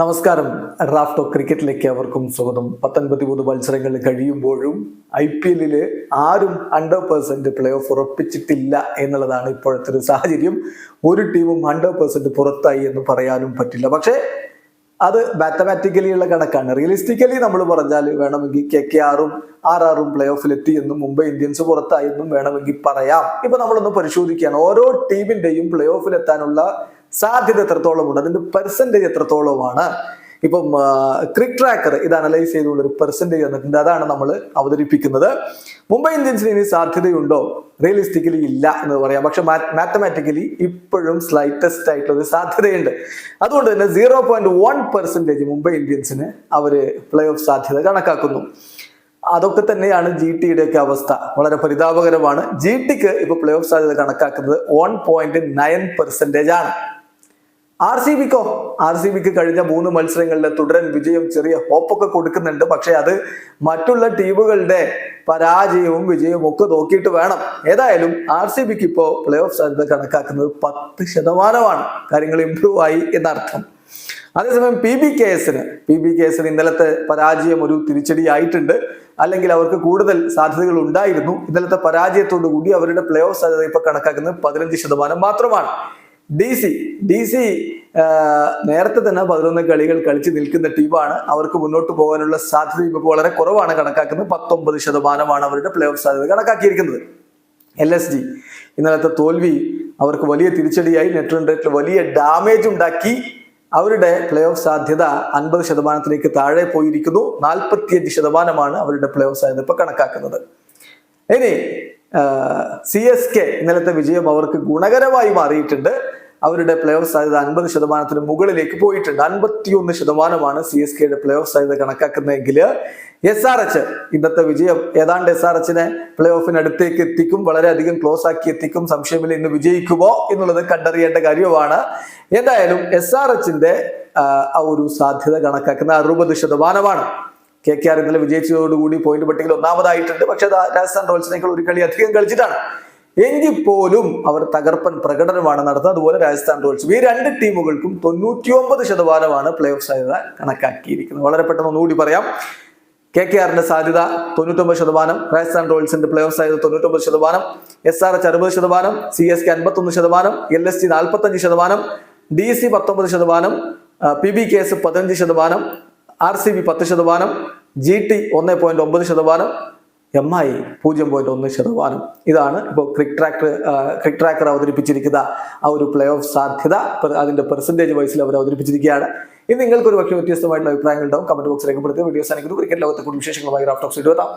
നമസ്കാരം. റാഫ്റ്റോ ക്രിക്കറ്റിലേക്ക് അവർക്കും സ്വാഗതം. പത്തൊൻപത്തി മൂന്ന് മത്സരങ്ങൾ കഴിയുമ്പോഴും ഐ പി എല്ലിൽ ആരും ഹൺഡ്രഡ് പെർസെന്റ് പ്ലേ ഓഫ് ഉറപ്പിച്ചിട്ടില്ല എന്നുള്ളതാണ് ഇപ്പോഴത്തെ ഒരു സാഹചര്യം. ഒരു ടീമും ഹൺഡ്രഡ് പെർസെന്റ് പുറത്തായി എന്ന് പറയാനും പറ്റില്ല. പക്ഷേ അത് മാത്തമാറ്റിക്കലി ഉള്ള കണക്കാണ്. റിയലിസ്റ്റിക്കലി നമ്മൾ പറഞ്ഞാൽ വേണമെങ്കിൽ കെ കെ ആറും ആർ ആറും പ്ലേ ഓഫിൽ എത്തി എന്നും മുംബൈ ഇന്ത്യൻസ് പുറത്തായെന്നും വേണമെങ്കിൽ പറയാം. ഇപ്പൊ നമ്മളൊന്ന് പരിശോധിക്കുകയാണ്. ഓരോ ടീമിന്റെയും പ്ലേ ഓഫിൽ എത്താനുള്ള സാധ്യത എത്രത്തോളമുണ്ട്? അതിന്റെ പെർസെന്റേജ് എത്രത്തോളമാണ്? ഇപ്പം ക്രിക് ട്രാക്കർ ഇത് അനലൈസ് ചെയ്തുകൊണ്ട് ഒരു പെർസെന്റേജ് വന്നിട്ടുണ്ട്. അതാണ് നമ്മൾ അവതരിപ്പിക്കുന്നത്. മുംബൈ ഇന്ത്യൻസിന് ഇനി സാധ്യതയുണ്ടോ? റിയലിസ്റ്റിക്കലി ഇല്ല എന്ന് പറയാം. പക്ഷെ മാത്തമാറ്റിക്കലി ഇപ്പോഴും സ്ലൈറ്റസ്റ്റ് ആയിട്ടുള്ള ഒരു സാധ്യതയുണ്ട്. അതുകൊണ്ട് തന്നെ zero point one percentage Mumbai ഇന്ത്യൻസിന് അവർ പ്ലേ ഓഫ് സാധ്യത കണക്കാക്കുന്നു. അതൊക്കെ തന്നെയാണ് ജി ടിയുടെ ഒക്കെ അവസ്ഥ. വളരെ പരിതാപകരമാണ്. ജി ടിക്ക് ഇപ്പൊ പ്ലേ ഓഫ് സാധ്യത കണക്കാക്കുന്നത് വൺ പോയിന്റ് നയൻ പെർസെന്റേജ് ആണ്. ആർ സി ബിക്കോ? ആർ സി ബിക്ക് കഴിഞ്ഞ മൂന്ന് മത്സരങ്ങളിലെ തുടരൻ വിജയം ചെറിയ ഹോപ്പൊക്കെ കൊടുക്കുന്നുണ്ട്. പക്ഷെ അത് മറ്റുള്ള ടീമുകളുടെ പരാജയവും വിജയവും ഒക്കെ നോക്കിയിട്ട് വേണം. ഏതായാലും ആർ സി ബിക്ക് ഇപ്പോൾ പ്ലേ ഓഫ് സാധ്യത കണക്കാക്കുന്നത് പത്ത് ശതമാനമാണ്. കാര്യങ്ങൾ ഇംപ്രൂവ് ആയി എന്നർത്ഥം. അതേസമയം പി ബി കെ എസിന് പി ബി കെ എസിന് ഇന്നലത്തെ പരാജയം ഒരു തിരിച്ചടിയായിട്ടുണ്ട്. അല്ലെങ്കിൽ അവർക്ക് കൂടുതൽ സാധ്യതകൾ ഉണ്ടായിരുന്നു. ഇന്നലത്തെ പരാജയത്തോടു കൂടി അവരുടെ പ്ലേ ഓഫ് സാധ്യത ഇപ്പൊ കണക്കാക്കുന്നത് പതിനഞ്ച് ശതമാനം മാത്രമാണ്. ഡി സി ഡി സി നേരത്തെ തന്നെ പതിനൊന്ന് കളികൾ കളിച്ച് നിൽക്കുന്ന ടീമാണ്. അവർക്ക് മുന്നോട്ട് പോകാനുള്ള സാധ്യത ഇപ്പോൾ വളരെ കുറവാണ് കണക്കാക്കുന്നത്. പത്തൊമ്പത് ശതമാനമാണ് അവരുടെ പ്ലേ ഓഫ് സാധ്യത കണക്കാക്കിയിരിക്കുന്നത്. എൽ എസ് ജി ഇന്നലത്തെ തോൽവി അവർക്ക് വലിയ തിരിച്ചടിയായി. നെറ്റ് റൺ റേറ്റിൽ വലിയ ഡാമേജ് ഉണ്ടാക്കി. അവരുടെ പ്ലേ ഓഫ് സാധ്യത അൻപത് ശതമാനത്തിലേക്ക് താഴെ പോയിരിക്കുന്നു. നാൽപ്പത്തിയഞ്ച് ശതമാനമാണ് അവരുടെ പ്ലേ ഓഫ് സാധ്യത ഇപ്പൊ കണക്കാക്കുന്നത്. ഇനി സി എസ് കെ ഇന്നലത്തെ വിജയം അവർക്ക് ഗുണകരമായി മാറിയിട്ടുണ്ട്. അവരുടെ പ്ലേ ഓഫ് സാധ്യത അൻപത് ശതമാനത്തിന് മുകളിലേക്ക് പോയിട്ടുണ്ട്. അൻപത്തിയൊന്ന് ശതമാനമാണ് സി എസ് കെയുടെ പ്ലേ ഓഫ് സാധ്യത കണക്കാക്കുന്നതെങ്കിൽ എസ് ആർ എച്ച് ഇന്നത്തെ വിജയം ഏതാണ്ട് എസ് ആർ എച്ചിനെ പ്ലേ ഓഫിനടുത്തേക്ക് എത്തിക്കും വളരെയധികം ക്ലോസ് ആക്കി എത്തിക്കും സംശയമില്ല ഇന്ന് വിജയിക്കുമോ എന്നുള്ളത് കണ്ടറിയേണ്ട കാര്യമാണ്. എന്തായാലും എസ് ആർ എച്ചിന്റെ ആ ഒരു സാധ്യത കണക്കാക്കുന്ന അറുപത് ശതമാനമാണ്. കെ കെ ആർ ഇന്നലെ വിജയിച്ചതോടുകൂടി പോയിന്റ് പട്ടികയിൽ ഒന്നാമതായിട്ടുണ്ട്. പക്ഷേ രാജസ്ഥാൻ റോയൽസിനേക്കാൾ ഒരു കളി അധികം കളിച്ചിട്ടാണ് എങ്കിൽ പോലും അവർ തകർപ്പൻ പ്രകടനമാണ് നടത്തുന്നത്. അതുപോലെ രാജസ്ഥാൻ റോയൽസ്. ഈ രണ്ട് ടീമുകൾക്കും തൊണ്ണൂറ്റിയൊമ്പത് ശതമാനമാണ് പ്ലേ ഓഫ് സാധ്യത കണക്കാക്കിയിരിക്കുന്നത്. വളരെ പെട്ടെന്ന് ഒന്നുകൂടി പറയാം. കെ കെ ആറിന്റെ സാധ്യത തൊണ്ണൂറ്റൊമ്പത് ശതമാനം. രാജസ്ഥാൻ റോയൽസിന്റെ പ്ലേ ഓഫ് സാധ്യത തൊണ്ണൂറ്റൊമ്പത് ശതമാനം. എസ് ആർ എച്ച് അറുപത് ശതമാനം. സി എസ് കെ അൻപത്തൊന്ന് ശതമാനം. എൽ എസ് ടി നാൽപ്പത്തഞ്ച് ശതമാനം. ഡി സി പത്തൊമ്പത് ശതമാനം. പി ബി കെ എസ് പതിനഞ്ച് ശതമാനം. ആർ സി ബി പത്ത് ശതമാനം. ജി ടി ഒന്ന് പോയിന്റ് ഒമ്പത് ശതമാനം. എം ഐ പൂജ്യം പോയിന്റ് ഒന്ന് ശതമാനം ഇതാണ് ഇപ്പോൾ ക്രിക് ട്രാക്കർ ക്രിക് ട്രാക്കർ അവതരിപ്പിച്ചിരിക്കുന്ന ആ ഒരു പ്ലേ ഓഫ് സാധ്യത അതിന്റെ പെർസെന്റേജ് വൈസിൽ അവർ അവതരിപ്പിച്ചിരിക്കുകയാണ്. ഇത് നിങ്ങൾക്ക് ഒരു പക്ഷേ വ്യത്യസ്തമായിട്ടുള്ള അഭിപ്രായങ്ങൾ ഉണ്ടാവും കമന്റ് ബോക്സ് രേഖപ്പെടുത്തി വീഡിയോസ് ആണെങ്കിൽ ക്രിക്കറ്റ് ലോകത്തെ കൂടുതൽ വിശേഷങ്ങളുമായി റാഫ്റ്റോക്സ് എത്താം.